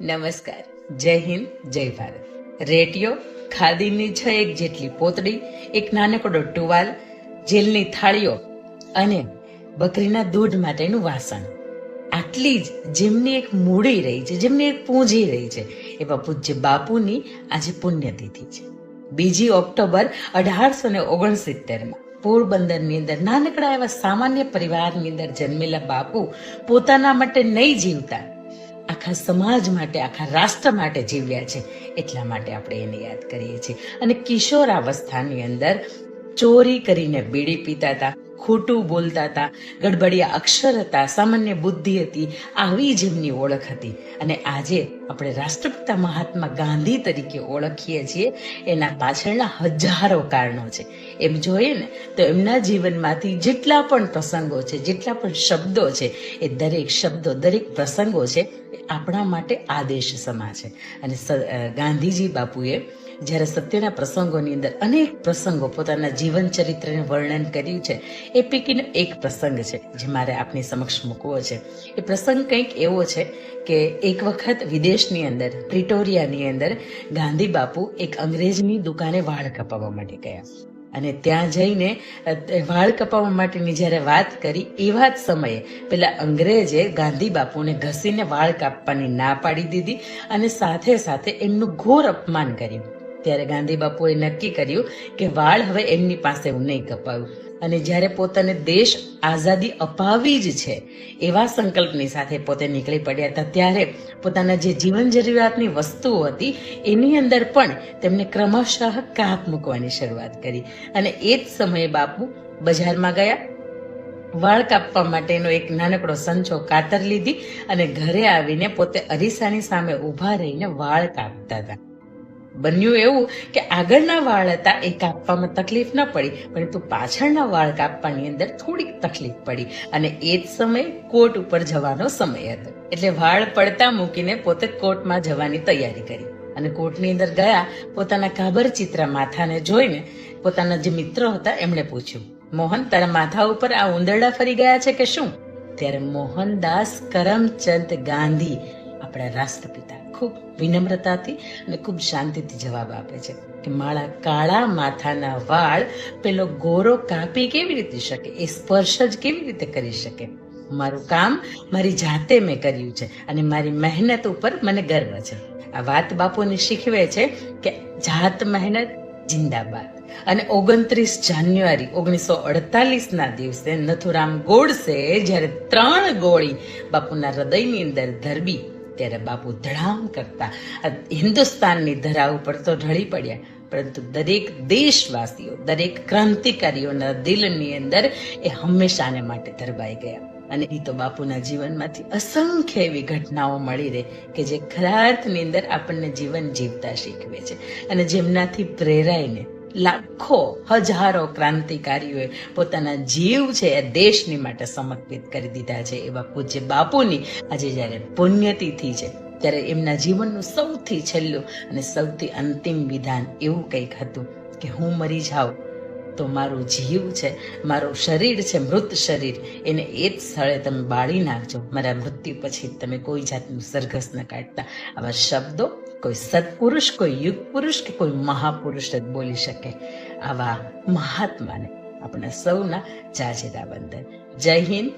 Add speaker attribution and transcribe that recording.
Speaker 1: નમસ્કાર. જય હિન્દ, જય ભારત. રેડિયો ખાદીની છ એક જેટલી પોતડી, એક નાનકડો ટુવાલ, જેલની થાળીઓ અને બકરીના દૂધ માટેનું વાસણ. આટલી જ જેમની એક મૂડી રહી છે, જેમની એક પૂંજી રહી છે, એવા પૂજ્ય બાપુની આજે પુણ્યતિથિ છે. બીજી ઓક્ટોબર અઢારસો ને ઓગણસિત્તેરમાં પોરબંદરની અંદર નાનકડા એવા સામાન્ય પરિવારની અંદર જન્મેલા બાપુ પોતાના માટે નહીં જીવતા આખા સમાજ માટે, આખા રાષ્ટ્ર માટે જીવ્યા છે. એટલા માટે આપણે એને યાદ કરીએ છીએ. અને કિશોરાવસ્થાની અંદર ચોરી કરીને બીડી પીતા હતા. ખોટું બોલતા હતા. ગડબડિયા અક્ષર હતા, સામાન્ય બુદ્ધિ હતી, આવી જ એમની ઓળખ હતી. અને આજે આપણે રાષ્ટ્રપિતા મહાત્મા ગાંધી તરીકે ઓળખીએ છીએ. એના પાછળના હજારો કારણો છે. એમ જોઈએ ને, તો એમના જીવનમાંથી જેટલા પણ પ્રસંગો છે, જેટલા પણ શબ્દો છે, એ દરેક શબ્દો, દરેક પ્રસંગો છે, એ આપણા માટે આદેશ સમા છે. અને ગાંધીજી બાપુએ જ્યારે સત્યના પ્રસંગોની અંદર અનેક પ્રસંગો પોતાના જીવન ચરિત્રને વર્ણન કર્યું છે એ પૈકીનો એક પ્રસંગ છે જે મારે આપની સમક્ષ મૂકવો છે. એ પ્રસંગ કંઈક એવો છે કે એક વખત વિદેશની અંદર, પ્રિટોરિયાની અંદર, ગાંધી બાપુ એક અંગ્રેજની દુકાને વાળ કપાવવા માટે ગયા. અને ત્યાં જઈને વાળ કપાવવા માટેની જ્યારે વાત કરી એવા જ સમયે પેલા અંગ્રેજે ગાંધી બાપુને ઘસીને વાળ કાપવાની ના પાડી દીધી અને સાથે સાથે એમનું ઘોર અપમાન કર્યું. ત્યારે ગાંધી બાપુએ નક્કી કર્યું કે વાળ હવે એમની પાસે હું નહીં કપાવું. અને જ્યારે પોતાને દેશ આઝાદી અપાવી જ છે, એવા સંકલ્પની સાથે પોતે નીકળી પડ્યા હતા. ત્યારે પોતાના જે જીવન જરૂરિયાતની વસ્તુઓ હતી, એની અંદર પણ તેમણે ક્રમશઃ કાપ મૂકવાની શરૂઆત કરી. અને એ જ સમયે બાપુ બજારમાં ગયા. વાળ કાપવા માટેનો એક નાનકડો સંચો કાતર લીધી અને ઘરે આવીને પોતે અરીસાની સામે ઊભા રહીને વાળ કાપતા હતા. બન્યું એવું કે આગળના વાળ હતા, એ કાપવામાં તકલીફ ન પડી, પરંતુ પાછળના વાળ કાપવાની અંદર થોડીક તકલીફ પડી. અને એ જ સમયે કોર્ટ ઉપર જવાનો સમય હતો. એટલે વાળ પડતા મૂકીને પોતે કોર્ટમાં જવાની તૈયારી કરી. અને કોર્ટની અંદર ગયા, પોતાના કાબર ચિત્ર માથાને જોઈને પોતાના જે મિત્રો હતા, એમણે પૂછ્યું, મોહન, તારા માથા ઉપર આ ઉંદરડા ફરી ગયા છે કે શું? ત્યારે મોહનદાસ કરમચંદ ગાંધી, આપણા રાષ્ટ્રપિતા ખૂબ વિનમ્રતાથી અને ખૂબ શાંતિથી જવાબ આપે છે કે મારા કાળા માથાના વાળ પેલો ગોરો કાપી કેવી રીતે શકે? એ સ્પર્શ જ કેવી રીતે કરી શકે? મારું કામ મારી જાતે મેં કર્યું છે અને મારી મહેનત ઉપર મને ગર્વ છે. આ વાત બાપુને શીખવે છે કે જાત મહેનત જિંદાબાદ. અને ઓગણત્રીસ જાન્યુઆરી ઓગણીસો અડતાલીસના દિવસે નથુરામ ગોડસે જ્યારે ત્રણ ગોળી બાપુના હૃદયની અંદર ધરબી ત્યારે બાપુ ધડામ કરતા હિન્દુસ્તાનની ધરા ઉપર તો ઢળી પડ્યા. પરંતુ દરેક દેશવાસીઓ, દરેક ક્રાંતિકારીઓના દિલની અંદર એ હંમેશાને માટે ધરબાઈ ગયા. અને એ તો બાપુના જીવનમાંથી અસંખ્ય એવી ઘટનાઓ મળી રહે કે જે ખરા અર્થની અંદર આપણને જીવન જીવતા શીખવે છે. અને જેમનાથી પ્રેરાઈને લાખો હજારો ક્રાંતિકારીઓએ પોતાના જીવ છે એ દેશની માટે સમર્પિત કરી દીધા છે. એવા પૂજ્ય બાપુની આજે જ્યારે પુણ્યતિથિ છે, ત્યારે એમના જીવનનું સૌથી છેલ્લું અને સૌથી અંતિમ વિધાન એવું કંઈક હતું કે હું મરી જાઉં તો મારું જીવ છે, મારું શરીર છે, મૃત શરીર, એને એ જ સ્થળે તમે બાળી નાખજો. મારા મૃત્યુ પછી તમે કોઈ જાતનું સરઘસ ન કાઢતા. આવા શબ્દો કોઈ સત્પુરુષ, કોઈ યુગ પુરુષ કે કોઈ મહાપુરુષ જ બોલી શકે આવા મહાત્માને. આપણા સૌના જાજેરા વંદન. જય હિન્દ.